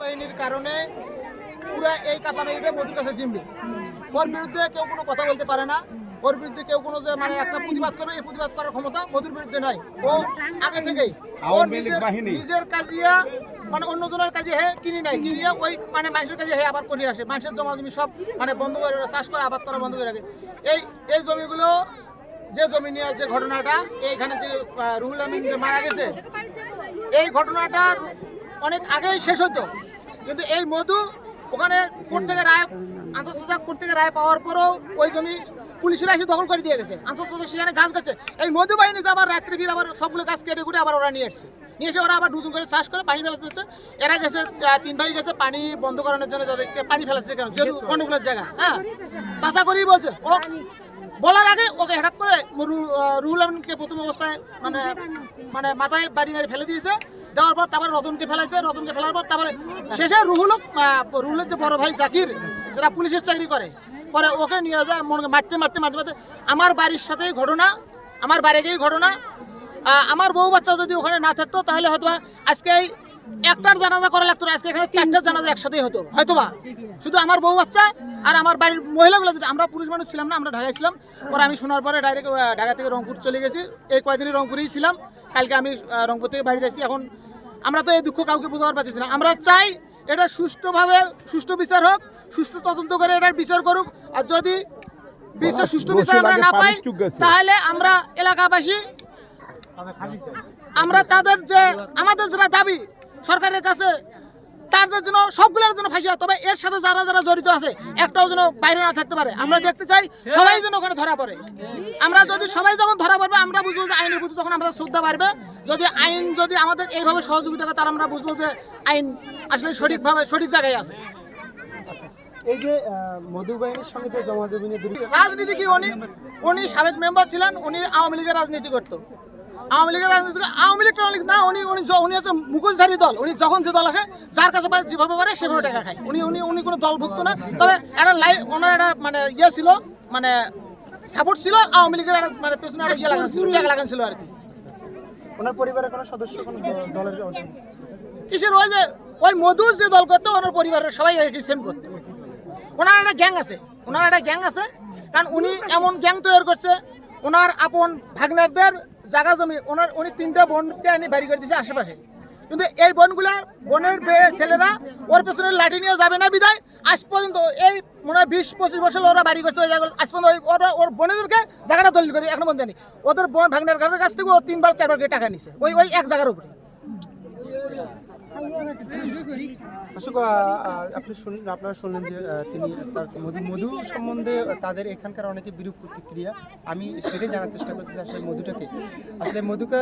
বাহিনীর কারণে পুরা এই কাতারাইটা মধুর কাছে জিম্মি। ওর বিরুদ্ধে কেউ কোনো কথা বলতে পারে না। ওর বিরুদ্ধে কেউ কোনো যে মানে একটা প্রতিবাদ করবে এই প্রতিবাদ করার ক্ষমতা মধুর বিরুদ্ধে নাই। ও আগে থেকেই ওর নিজের। নিজের কাজিয়া মানে অন্যজনের কাজে হে কিনি নাই। কিনিয়া ওই মানে মানুষের কাজে হে আবার করে আসে। মানুষের জমা জমি সব মানে বন্ধ করে চাষ করা আবাদ করা বন্ধ করে রাখে। এই এই জমিগুলো যে জমি নিয়ে যে ঘটনাটা এইখানে যে রুহুল আমিন যে মারা গেছে এই ঘটনাটা অনেক আগেই শেষ হতো। কিন্তু এই মধু ওখানে কোর্ট থেকে রায় আন্তর্জাতিক কোর্ট থেকে রায় পাওয়ার পরও ওই জমি পুলিশেরা এসে দখল করে দিয়ে গেছে। আন্তর্জাতিক সেখানে গাছ গেছে এই মধু বাহিনী আবার রাত্রে ফিরে আবার সবগুলো গাছ কেটে কুটে আবার ওরা নিয়ে এসছে নিয়ে এসে ওরা আবার নতুন করে চাষ করে পানি ফেলাতে হচ্ছে। এরা গেছে তিন ভাই গেছে পানি বন্ধ করানোর জন্য যাদেরকে পানি ফেলাচ্ছে কেন? যেহেতু অনেকগুলো জায়গা। হ্যাঁ? চাষা করেই বলছে। ও বলার আগে ওকে হঠাৎ করে রুহুল আমিনকে প্রথম অবস্থায় মানে মানে মাথায় বাড়ি মেরে ফেলে দিয়েছে। দেওয়ার পর তারপরে রতনকে ফেলাইছে, রতনকে ফেলার পর তারপরে শেষে রুহুল রুহুলের যে বড় ভাই জাকির যারা পুলিশের চাকরি করে, পরে ওকে নিয়ে যায়, মনে মারতে মারতে মারতে মারতে, আমার বাড়ির সাথেই ঘটনা, আমার বাড়িতেই ঘটনা আমার বউ বাচ্চা যদি ওখানে না থাকতো, তাহলে হয়তো আজকে একটার জানাজা করা লাগতো আজকে এখানে চারটার জানাজা একসাথেই হতো হয়তো বা শুধু আমার বউ বাচ্চা আর আমার বাড়ির মহিলাগুলো যদি, আমরা পুরুষ মানুষ ছিলাম না, আমরা ঢাকায় ছিলাম, পরে আমি শোনার পরে ডাইরেক্ট ঢাকা থেকে রংপুর চলে গেছি, এই কয়দিনই রংপুরেই ছিলাম। কালকে আমি রংপুর থেকে বাড়ি যাচ্ছি এখন আমরা তো এই দুঃখ কাউকে বোঝাবার পারতেছি না। আমরা চাই এটা সুষ্ঠুভাবে সুষ্ঠু বিচার হোক সুষ্ঠু তদন্ত করে এটার বিচার করুক। আর যদি বিশ্ব সুষ্ঠু বিচার আমরা না পাই তাহলে আমরা এলাকাবাসী আমরা তাদের যে আমাদের যেটা দাবি সরকারের কাছে তাদের জন্য সবগুলোর জন্য ফাঁসি। তবে এর সাথে যারা যারা জড়িত আছে একটাও যেন বাইরে না থাকতে পারে। আমরা দেখতে চাই সবাই যেন ওখানে ধরা পড়ে। আমরা যদি সবাই যখন ধরা পড়বে আমরা বুঝব যে আইনের প্রতি তখন আমাদের শ্রদ্ধা বাড়বে। যদি আইন যদি আমাদের এইভাবে সহযোগিতা করে তাহলে আমরা বুঝব যে আইন আসলে সঠিকভাবে সঠিক জায়গায় আছে। এই যে মধু বাহিনীর সঙ্গে যে জমা জমি নিয়ে দুর্নীতি রাজনীতি কি? উনি উনি সাবেক মেম্বার ছিলেন উনি আওয়ামী লীগের রাজনীতি করতো। আওয়ামী লীগের রাজনীতি আওয়ামী লীগ না উনি উনি উনি হচ্ছে মুখোশধারী দল। উনি যখন যে দল আসে যার কাছে পায় যেভাবে পারে সেভাবে টাকা খায়। উনি উনি উনি কোনো দল ভুক্ত না। তবে একটা লাই ওনার একটা মানে ইয়ে ছিল মানে সাপোর্ট ছিল আওয়ামী লীগের মানে পেছনে একটা ইয়ে লাগান ছিল টাকা লাগান ছিল আর কি। ওনার পরিবারের কোনো সদস্য কোনো দলের কিসের ওই যে ওই মধুর যে দল করতো ওনার পরিবারের সবাই একই সেম করতো। ওনার একটা গ্যাং আছে। ওনার একটা গ্যাং আছে। কারণ উনি এমন গ্যাং তৈরি করছে ওনার আপন ভাগনারদের জায়গা জমি, ওনার, উনি তিনটা বনকে আনি বাড়ি করে দিয়েছে আশেপাশে। কিন্তু এই বনগুলা, বনের ছেলেরা ওর পেছনে লাঠি নিয়ে যাবে না বিদায়? আজ পর্যন্ত এই মনে হয় বিশ, পঁচিশ বছর ওরা বাড়ি করছে আজ পর্যন্ত ওরা, ওর বোনেদেরকে জায়গাটা দলিল করে, এখনও বন্ধ নেই ওদের বোন ভাগনার কাছ থেকে ও তিনবার, চারবার টাকা নিছে, ওই ওই এক জায়গার উপরে। অশোক আপনি শুনলেন আপনারা শুনলেন যে তিনি তার মধু মধু সম্বন্ধে তাদের এখানকার অনেকে বিরূপ প্রতিক্রিয়া। আমি সেটাই জানার চেষ্টা করতেছি আসলে মধুটাকে। আসলে মধুকে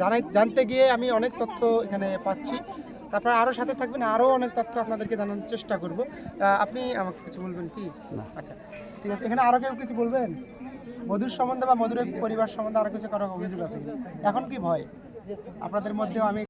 জানাই জানতে গিয়ে আমি অনেক তথ্য এখানে পাচ্ছি। তারপর আরও সাথে থাকবেন আরও অনেক তথ্য আপনাদেরকে জানানোর চেষ্টা করব। আপনি আমাকে কিছু বলবেন কি? আচ্ছা ঠিক আছে এখানে আরও কেউ কিছু বলবেন? মধুর সম্বন্ধে বা মধুর পরিবার সম্বন্ধে আরও কিছু করার অভিযোগ আছে এখন কি ভয়? আপনাদের মধ্যেও আমি